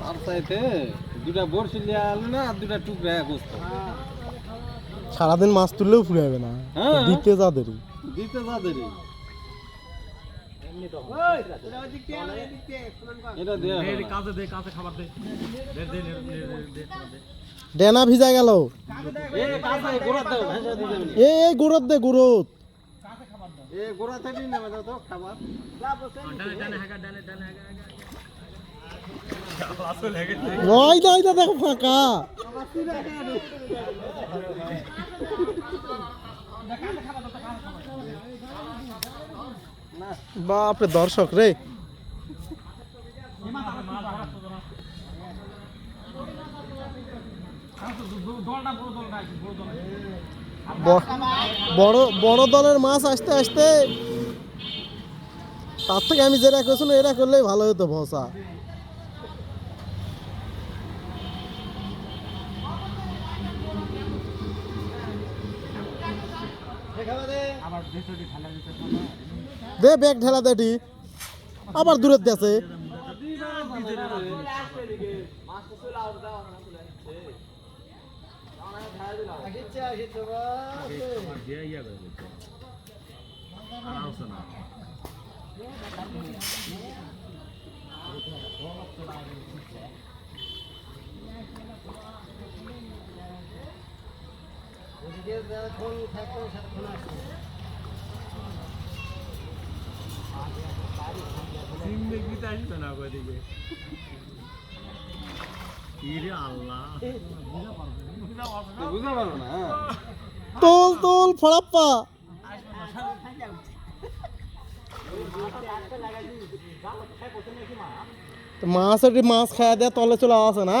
তার চাইতে দুটা বড়শি লিয়ে আলো না আর দুটা টুকরা গোস্ত। সারাদিন মাছ তুললেও ফুরাবে না। হ্যাঁ। দিতে যাদেরই দিতে যাদেরই এটা দেয়া হবে না। কাছে দে কাছে খাবার দে দে দে দে দে দে ডেনা ভিজা গেল এ গুড়ত দে গুড়ত এ গোড়া তো খাবার। দেখো ফাঁকা। বাপরে, দর্শক রে। বড় বড় দলের মাছ আসতে আসতে তার থেকে আমি যেটা করছিলাম, এটা করলেই ভালো হতো ভসা আবার ভেতরে ঠান্ডা দিতে দে ব্যাগ ঢেলা দেটি আবার দূরের দেশে করে দিতে আর আসছে না সিম আসবে না ওইদিকে ইরে আল্লাহ বুঝতে পারব না হ্যাঁ তোল তোল, ফড়াপ্পা। মাছ মাছ খাওয়া দেওয়া তলে চলে আসে না?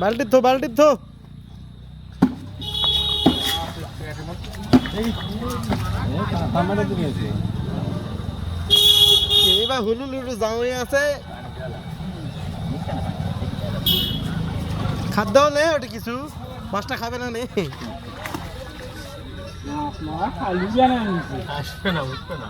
বালতি থো সামনে তো এইবার হুলু লুলু আছে। খাদ্য নেই ওটা কিছু মাছটা খাবে না নেই? আসবে না উঠবে না।